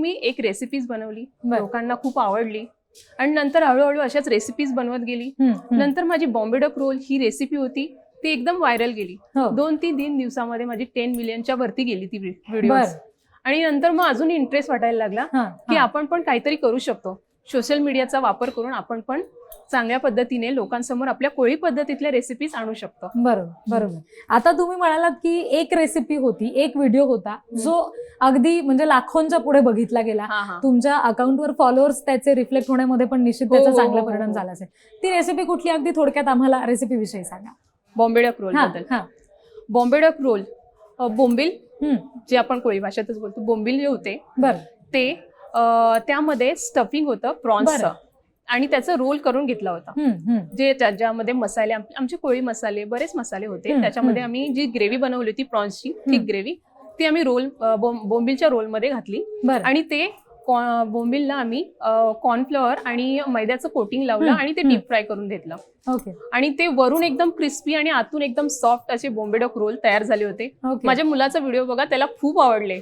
मी एक रेसिपीज बनवली. लोकांना खूप आवडली आणि नंतर हळूहळू अशाच रेसिपीज बनवत गेली. नंतर माझी बॉम्बे डक रोल ही रेसिपी होती ती एकदम व्हायरल गेली हो. दोन तीन तीन दिवसामध्ये माझी टेन मिलियनच्या वरती गेली ती व्हिडिओ. आणि नंतर मग अजून इंटरेस्ट वाटायला लागला की. आपण पण काहीतरी करू शकतो सोशल मीडियाचा वापर करून आपण पण चांगल्या पद्धतीने लोकांसमोर आपल्या कोळी पद्धतीतल्या रेसिपीज आणू शकतो. बरोबर बरोबर. आता तुम्ही म्हणालात की एक रेसिपी होती एक व्हिडिओ होता जो अगदी म्हणजे लाखोंच्या पुढे बघितला गेला. तुमच्या अकाउंटवर फॉलोअर्स त्याचे रिफ्लेक्ट होण्यामध्ये पण निश्चित हो, त्याचा हो, चांगला हो, परिणाम. झाला असेल. ती रेसिपी कुठली? अगदी थोडक्यात आम्हाला रेसिपी विषयी सांगा. बॉम्बे डक रोल हा, बद्दल. हा. बॉम्बे डक रोल बोंबील जे आपण कोळी भाषेतच बोलतो बोंबील जे होते बरं. ते त्यामध्ये स्टफिंग होतं प्रॉन्सचं. आणि त्याचं रोल करून घेतला होता. जे ज्यामध्ये मसाले आम- आमचे कोळी मसाले बरेच मसाले होते. त्याच्यामध्ये. आम्ही जी ग्रेव्ही बनवली होती प्रॉन्सची. थिक ग्रेव्ही ती आम्ही रोल बोंबीलच्या रोलमध्ये घातली. आणि ते बोंबीलला आम्ही कॉर्नफ्लॉवर आणि मैद्याचं कोटिंग लावलं आणि ते. डीप फ्राय करून घेतलं. ओके. आणि ते वरून एकदम क्रिस्पी आणि आतून एकदम सॉफ्ट असे बोंबेडक रोल तयार झाले होते. माझ्या मुलाचा व्हिडिओ बघा त्याला खूप आवडले.